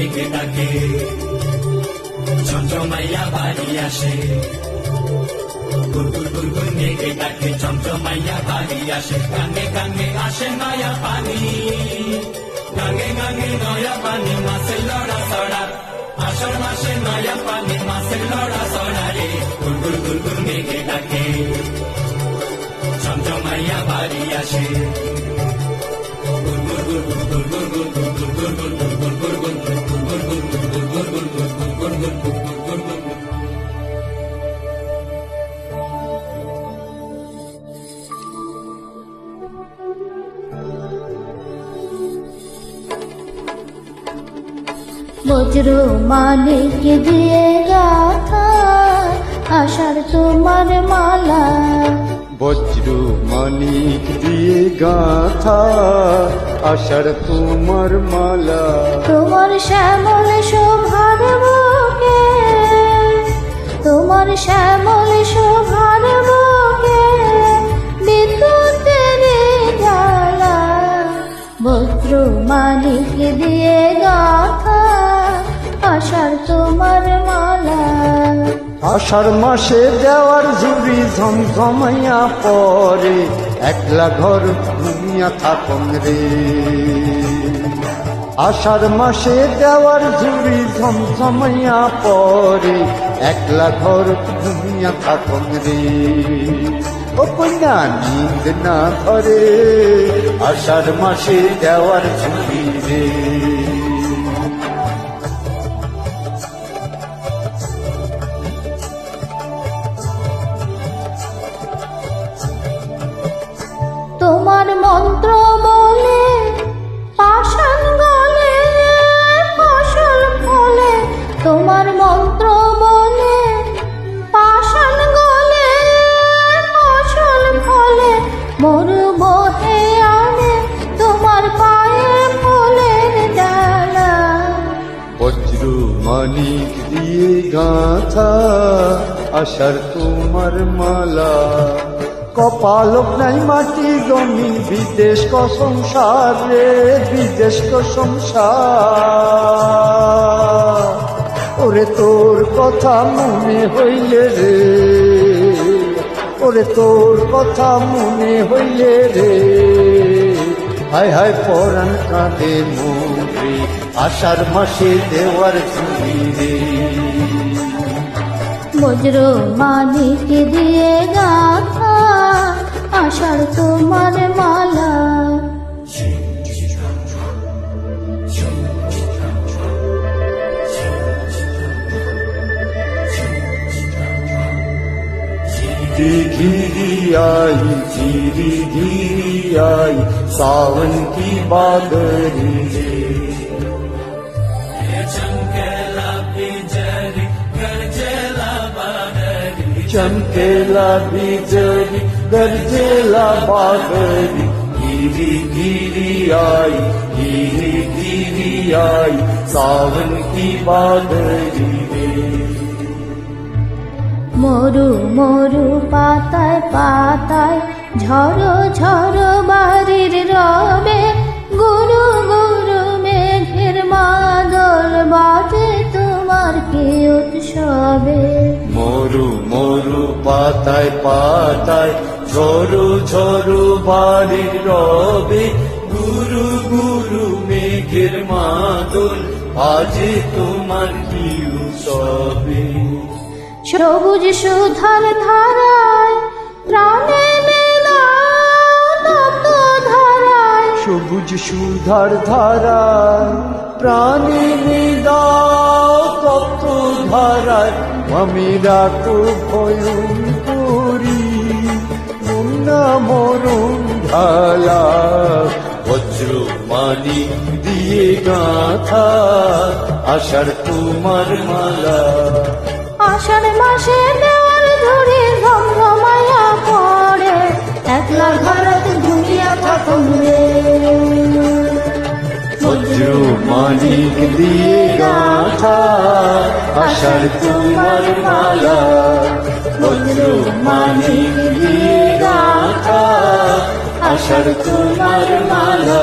ডেকে ডাকে চমচমাইয়া বাড়ি আসে। গুটু গুটু নেগে তাকে চমচমাইয়া বাড়ি আসে। কানে কানে আসে নয়া পানি। গাঙে গাঙে নয়া পানি মাছের লড়া সড়া আষাঢ় মাসে নয়া পানি মাছের লড়া সড়া রে। গুলগুল গুলগুল নেগে তাকে বাড়ি আসে। বজ্র মালিক দিয়ে গাথা আষাঢ় তোমার মালা। বজ্র মানিক দিয়ে গাথা আষাঢ় তোমার মালা। তোমার শ্যামল শোভার বুকে তোমার শ্যামল শোভার বুকে আষাঢ় মাসে দেওয়ার ঝুড়ি ঝমঝমাইয়া পরে একলা ঘর ঘুমিয়া থাকুন রে। আষাঢ় মাসে দেওয়ার ঝুড়ি ঝমঝমাইয়া পরে একলা ঘর ঘুমিয়া থাকুন রে। ও কন্যা নিন্দ না ধরে, আষাঢ় মাসে দেওয়ার ঝুড়ি রে। মানিক দিয়ে গাথা আশার তোমার মালা। কপালক নাই মাটি জমি, বিদেশ ক সংসার রে, বিদেশ ক সংসার। ওরে তোর কথা মনে হইলে রে, ওরে তোর কথা মনে হইলে রে। হায় হায় পরাণ কাঁদে মুখে আষাঢ় মাসে দেওয়ার ঝুড়ি রে বজ্র মালিক দিয়ে গাথা আষাঢ় তোমার মালা धीरे धीरे आई धीरे धीरे आई सावन की बादरी चमकेला बिजली गरजेला बादरी धीरे धीरे आई धीरे धीरे आई सावन की बादरी रे মরু মরু পাতায় পাতায় ঝড়ো ঝড়ো বাড়ির রবে পাতায় পাতায় ঝরু ঝরু বাড়ির রবে গুরু গুরু মেঘের মাদল আজ তোমার কি উৎসবে সবুজ সুধার ধারায় প্রাণে ধারায়। সবুজ সুধার ধারায় প্রাণী নিদাও তপ্ত ধারায় আমি রাখো ভয়ন ঢালা বজ্র মানি দিয়ে গাথা আষাঢ় তোমার মালা আষাঢ় মাসে দেওয়ার ধরে ঘমঘমায়া পড়ে একলা ঘরত ঘুমিয়া থাকুন রে বজ্র মানিক দিয়ে গাথা আষাঢ় তোমার মালা বজ্র মানিক আশার তোমার মালা